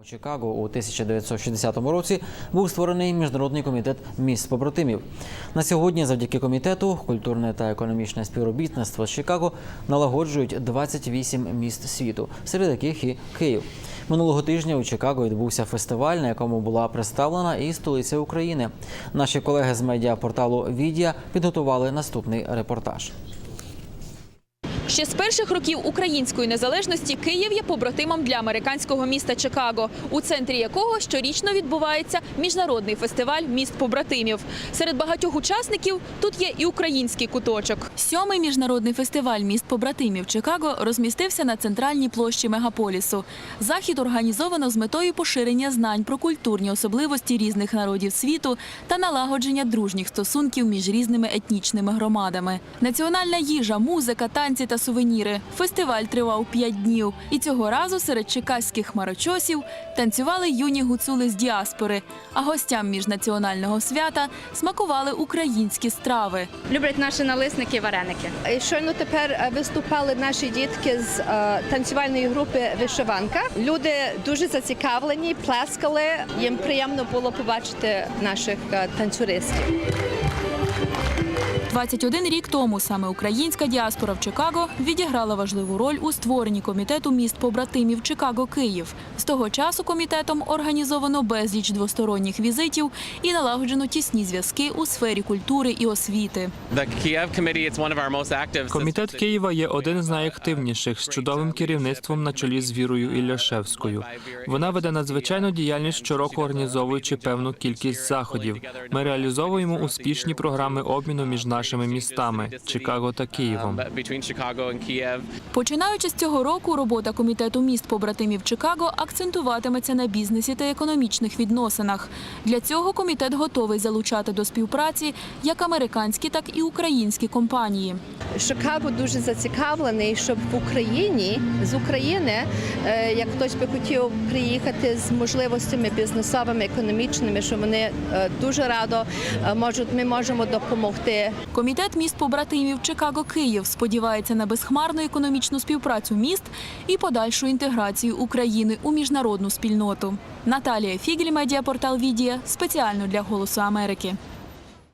У Чикаго у 1960 році був створений міжнародний комітет міст побратимів. На сьогодні, завдяки комітету, культурне та економічне співробітництво з Чикаго налагоджують 28 міст світу, серед яких і Київ. Минулого тижня у Чикаго відбувся фестиваль, на якому була представлена і столиця України. Наші колеги з медіапорталу Відія підготували наступний репортаж. Ще з перших років української незалежності Київ є побратимом для американського міста Чикаго, у центрі якого щорічно відбувається міжнародний фестиваль міст побратимів. Серед багатьох учасників тут є і український куточок. Сьомий міжнародний фестиваль міст побратимів Чикаго розмістився на центральній площі мегаполісу. Захід організовано з метою поширення знань про культурні особливості різних народів світу та налагодження дружніх стосунків між різними етнічними громадами. Національна їжа, музика, танці та сувеніри. Фестиваль тривав п'ять днів. І цього разу серед чекаських хмарочосів танцювали юні гуцули з діаспори. А гостям міжнаціонального свята смакували українські страви. Люблять наші налисники і вареники. І Щойно тепер е, виступали наші дітки з е, танцювальної групи Вишиванка. Люди дуже зацікавлені, плескали. Їм приємно було побачити наших е, танцюристів. 21 рік тому саме українська діаспора в Чикаго відіграла важливу роль у створенні комітету міст побратимів Чикаго Київ. З того часу комітетом організовано безліч двосторонніх візитів і налагоджено тісні зв'язки у сфері культури і освіти. Комітет Києва є один з найактивніших з чудовим керівництвом на чолі з Вірою Ілляшевською. Вона веде надзвичайну діяльність щороку, організовуючи певну кількість заходів. Ми реалізовуємо успішні програми обміну між нашими містами Чикаго та Києвом. Um. Починаючи з цього року, робота комітету міст побратимів Чикаго акцентуватиметься на бізнесі та економічних відносинах. Для цього комітет готовий залучати до співпраці як американські, так і українські компанії. Чикаго дуже зацікавлений, щоб в Україні з України, е, як хтось би хотів приїхати з можливостями бізнесовими, економічними, що вони е, дуже радо е, можуть. Ми можемо допомогти. Комітет міст побратимів Чикаго Київ сподівається на безхмарну економічну співпрацю міст і подальшу інтеграцію України у міжнародну спільноту. Наталія Фігель, медіапортал Відія спеціально для Голосу Америки.